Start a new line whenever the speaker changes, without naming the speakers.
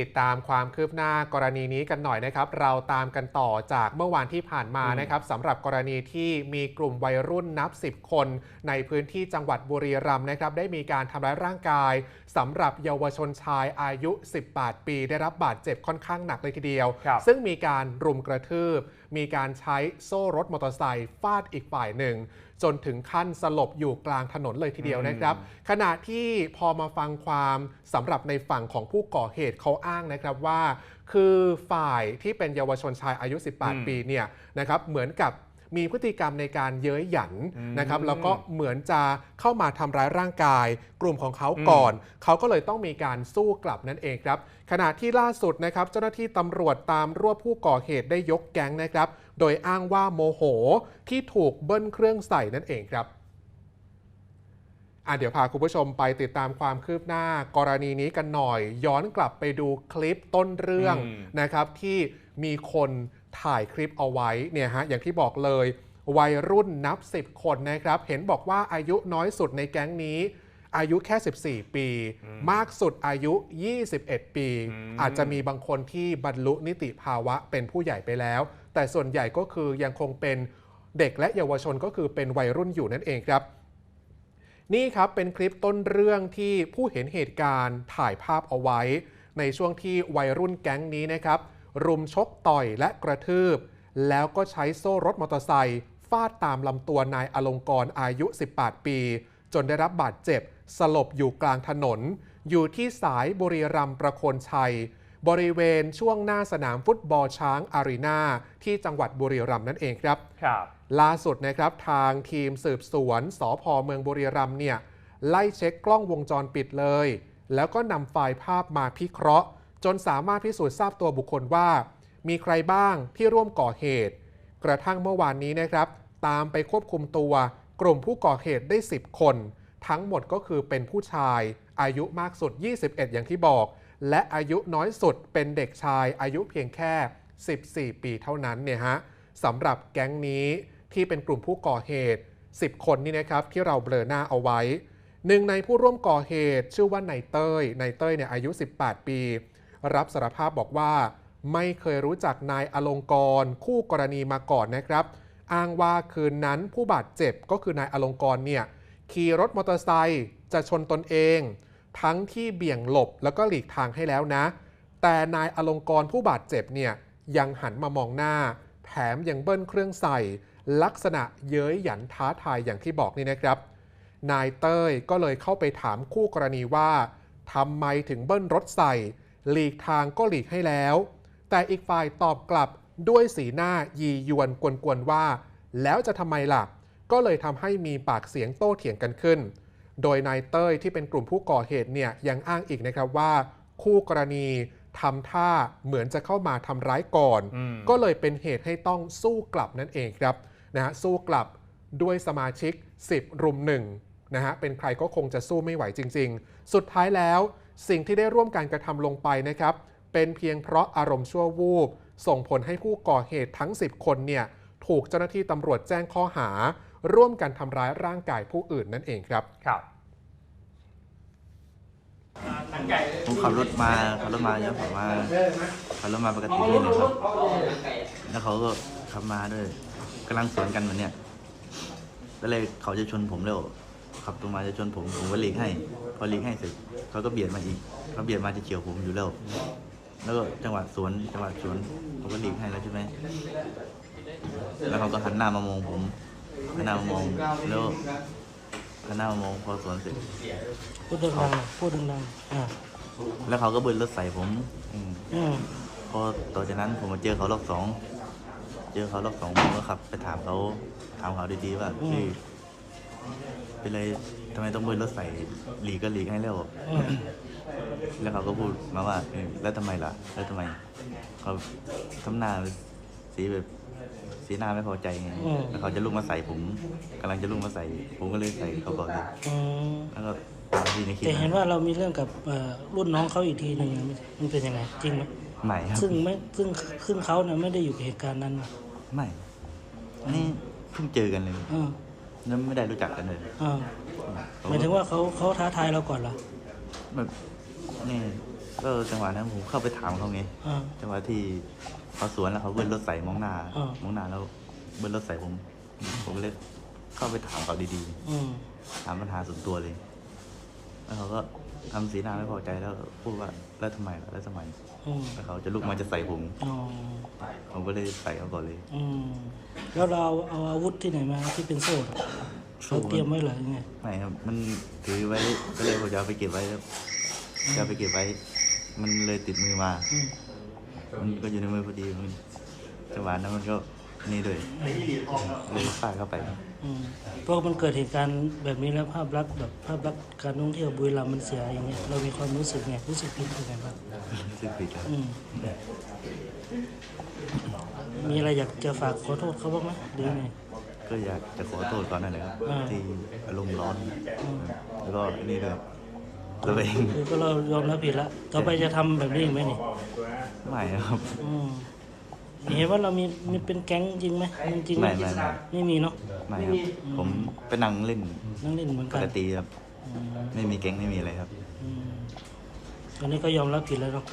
ติดตามความคืบหน้ากรณีนี้กันหน่อยนะครับ เราตามกันต่อจากเมื่อวานที่ผ่านมา
อืม
นะครับสำหรับกรณีที่มีกลุ่มวัยรุ่นนับ 10 คน ในพื้นที่จังหวัดบุรีรัมย์นะครับได้มีการทำร้ายร่างกายสำหรับเยาวชนชายอายุ 18 ปี ได้รับบาดเจ็บค่อนข้างหนักเลยทีเดียว
ครับ
ซึ่งมีการรุมกระทืบ มีการใช้โซ่รถมอเตอร์ไซค์ฟาดอีกฝ่ายหนึ่ง จนถึงขั้นสลบอยู่กลางถนนเลยทีเดียวนะครับ ขณะที่พอมาฟังความสำหรับในฝั่งของผู้ก่อเหตุเขาอ้างนะครับว่า คือฝ่ายที่เป็นเยาวชนชายอายุ
อืม
18 ปีเนี่ยนะครับเหมือนกับ มีพฤติกรรมในการเย้ยหยัน
อืม
นะครับแล้วก็เหมือนจะเข้ามาทำร้ายร่างกาย กลุ่มของเขาก่อน เขาก็เลยต้องมีการสู้กลับนั่นเองครับขณะที่ล่าสุดนะครับเจ้าหน้าที่ตำรวจตามรวบผู้ก่อเหตุได้ยกแก๊งนะครับ โดยอ้างว่าโมโหที่ถูกเบิ้ลเครื่องใส่นั่นเองครับอะเดี๋ยวพาคุณผู้ชมไปติดตามความคืบหน้ากรณีนี้กันหน่อย ย้อนกลับไปดูคลิปต้นเรื่อง
อืม
นะครับที่มีคน ถ่ายคลิปเอาไว้เนี่ยฮะอย่างที่บอกเลย วัยรุ่นนับ 10 คนนะครับ เห็นบอกว่าอายุน้อยสุดในแก๊งนี้ อายุแค่ 14 ปี มากสุดอายุ 21 ปี
อืม
อาจจะมีบางคนที่บรรลุนิติภาวะเป็นผู้ใหญ่ไปแล้ว แต่ส่วนใหญ่ก็คือยังคงเป็นเด็กและเยาวชนก็คือเป็นวัยรุ่นอยู่นั่นเองครับ นี่ครับเป็นคลิปต้นเรื่องที่ผู้เห็นเหตุการณ์ถ่ายภาพเอาไว้ ในช่วงที่วัยรุ่นแก๊งนี้นะครับ รุมชกต่อยและกระทืบ แล้วก็ใช้โซ่รถมอเตอร์ไซค์ฟาดตามลำตัวนายอลงกรณ์อายุ 18 ปี จนได้รับบาดเจ็บ สลบอยู่กลางถนน อยู่ที่สายบุรีรัมย์ประโคนชัย บริเวณช่วงหน้าสนามฟุตบอลช้างอารีนาที่จังหวัดบุรีรัมย์นั่นเองครับ
ครับ
ล่าสุดนะครับทางทีมสืบสวนสพเมืองบุรีรัมย์เนี่ยไล่เช็คกล้องวงจรปิดเลย แล้วก็นำไฟล์ภาพมาพิเคราะห์ จนสามารถพิสูจน์ทราบตัวบุคคลว่า มีใครบ้างที่ร่วมก่อเหตุ กระทั่งเมื่อวานนี้นะครับ ตามไปควบคุมตัวกลุ่มผู้ก่อเหตุได้ 10 คน ทั้งหมดก็คือเป็นผู้ชาย อายุมากสุด 21 อย่างที่บอก และอายุน้อยสุดเป็นเด็กชายอายุเพียงแค่ 14 ปีเท่านั้นเนี่ยฮะสำหรับแก๊งนี้ที่เป็นกลุ่มผู้ก่อเหตุ 10 คนนี่นะครับที่เราเบลอหน้าเอาไว้หนึ่งในผู้ร่วมก่อเหตุชื่อว่านายเต้ยนายเต้ยเนี่ยอายุ 18 ปี รับสารภาพบอกว่าไม่เคยรู้จักนายอลงกร คู่กรณีมาก่อนนะครับ อ้างว่าคืนนั้นผู้บาดเจ็บก็คือนายอลงกรเนี่ยขี่รถมอเตอร์ไซค์จะชนตนเอง ทั้งที่เบี่ยงหลบแล้วก็หลีกทางให้แล้วนะ แต่นายอลงกรผู้บาดเจ็บเนี่ยยังหันมามองหน้า แถมยังเบิ้ลเครื่องใส่ ลักษณะเย้ยหยันท้าทายอย่างที่บอกนี่นะครับ นายเต้ยก็เลยเข้าไปถามคู่กรณีว่าทำไมถึงเบิ้ลรถใส่ หลีกทางก็หลีกให้แล้ว แต่อีกฝ่ายตอบกลับด้วยสีหน้ายียวนกวนๆว่า แล้วจะทำไมล่ะ ก็เลยทำให้มีปากเสียงโต้เถียงกันขึ้น โดยนายเต้ยที่เป็นกลุ่มผู้ก่อเหตุเนี่ยยังอ้างอีกนะครับว่า คู่กรณีทำท่าเหมือนจะเข้ามาทำร้ายก่อน
อืม
ก็เลยเป็นเหตุให้ต้องสู้กลับนั่นเองครับนะฮะสู้กลับด้วยสมาชิก 10 รุมหนึ่งนะฮะเป็นใครก็คงจะสู้ไม่ไหวจริง ๆ สุดท้ายแล้ว สิ่งที่ได้ร่วมการกระทำลงไปนะครับ เป็นเพียงเพราะอารมณ์ชั่ววูบ ส่งผลให้ผู้ก่อเหตุทั้ง 10 คนเนี่ยถูกเจ้าหน้าที่ตำรวจแจ้งข้อหา ร่วมกันทำร้ายร่างกายผู้อื่นนั่นเองครับ
ครับ
ผมขับรถมาขับรถมาแล้วผมว่าขับรถมาปกตินี่นะครับ แล้วเขาก็ขับมาด้วยกำลังสวนกันเหมือนเนี้ยก็เลยเขาจะชนผมเร็วขับตรงมาจะชนผมผมก็หลีกให้ พอหลีกให้เสร็จเขาก็เบียดมาอีกเขาเบียดมาจะเฉียวผมอยู่แล้ว แล้วก็จังหวะสวนจังหวะสวนผมก็หลีกให้แล้วใช่ไหมแล้วเขาก็หันหน้ามามองผมหันหน้ามามองแล้วหันหน้ามามองพอสวนเสร็จ
พูดดังๆพูดดังๆอ่า
แล้วเขาก็เบิ้ลรถใส่ผมอืม
อืม
พอต่อจากนั้นผมมาเจอเขารอบสองเจอเขารอบสองผมก็ขับไปถามเขาถามเขาดีๆว่าพี่เป็นไร ทำไมต้องเบิ้ลรถใส่หลีกก็หลีกให้แล้ว
อืม
แล้วเขาก็พูดมาว่าเออแล้วทำไมล่ะ แล้วทำไมเขาทำหน้าสีแบบสีหน้าไม่พอใจไงแล้วเขาจะลุกมาใส่ผมกำลังจะลุกมาใส่ ผมก็เลยใส่เขาก่อนเลย
อืม
แล้วก็ตามที่ในคลิป
แต่เห็น
นะ
ว่าเรามีเรื่องกับเอ่อรุ่นน้องเขาอีกทีหนึ่งมันเป็นยังไงจริงไหม
ไม่ครับ
ซึ่งไม่ซึ่งซึ่งเขาเนี่ยไม่ได้อยู่กับเหตุการณ์นั้นนะ
ไม่นี่เพิ่งเจอกันเลย
อืม
แล้วไม่ได้รู้จักกันเลย
อ่าหมายถึงว่าเขาเขาท้าทายเราก่อนเหรอ
แบบนี่ก็จังหวะนั้นผมเข้าไปถามเขาไง
อ่า
จังหวะที่เขาสวนแล้วเขาเบิ้ลรถใส่มองหน้า
อ่าม
องหน้าแล้วเบิ้ลรถใส่ผม ผมก็เลยเข้าไปถามเขาดี
อืม
ๆถามปัญหาส่วนตัวเลย แล้วเขาก็ ทำสีหน้าไม่พอใจแล้วพูดว่าแล้วทำไมล่ะแล้วทำไม
อืม
แล้วเขาจะลุกมาจะใส่ผม
อ๋อ
ผมก็เลยใส่เขาก่อนเลย
อืมแล้วเราเอาอาวุธที่ไหนมาที่เป็นโซ่อะเราเตรียมไว้เหรอยังไง
ไม่ครับมันถือไว้ก็เลยผมจะเอาไปเก็บไว้ครับจะเอาไปเก็บไว้ มันเลยติดมือมา
อืม
มันก็อยู่ในมือพอดีมันจังหวะนั้นมันก็ นี่ด้วยเลยฟาดเข้าไปครับ
อืมเพราะมันเกิดเหตุการณ์แบบนี้แล้วภาพลักษณ์แบบภาพลักษณ์การท่องเที่ยวบุรีรัมย์มันเสียอย่างเงี้ยเรามีความรู้สึกไงรู้สึกผิดยังไงบ้าง
ซึ่งผิดครับ
อืมมีอะไรอยากจะฝากขอโทษเขาบ้างไหมหรือไง
ก็อยากจะขอโทษก่อนนั่นแหละครับ
อ่า
ที่อารมณ์ร้อน แล้วก็นี่ด้วยตัวเอง
คือก็เรายอมรับผิดละต่อไปจะทำแบบนี้อีกไหมนี่
ไม่ครับ
อืม เห็นว่าเรามีมีเป็นแก๊งจริงไหมมีจริงไหม
ไม่ไม่ไม่
ไม่มีเนาะ
ไม่ครับ ผมไปนั่งเล่น
นั่งเล่นเหมือน
ป
กัน
กติครับ
อืม
ไม่มีแก๊งไม่มีอะไรครับ
อืมตอนนี้ก็ยอมรับผิดแล้วเนาะ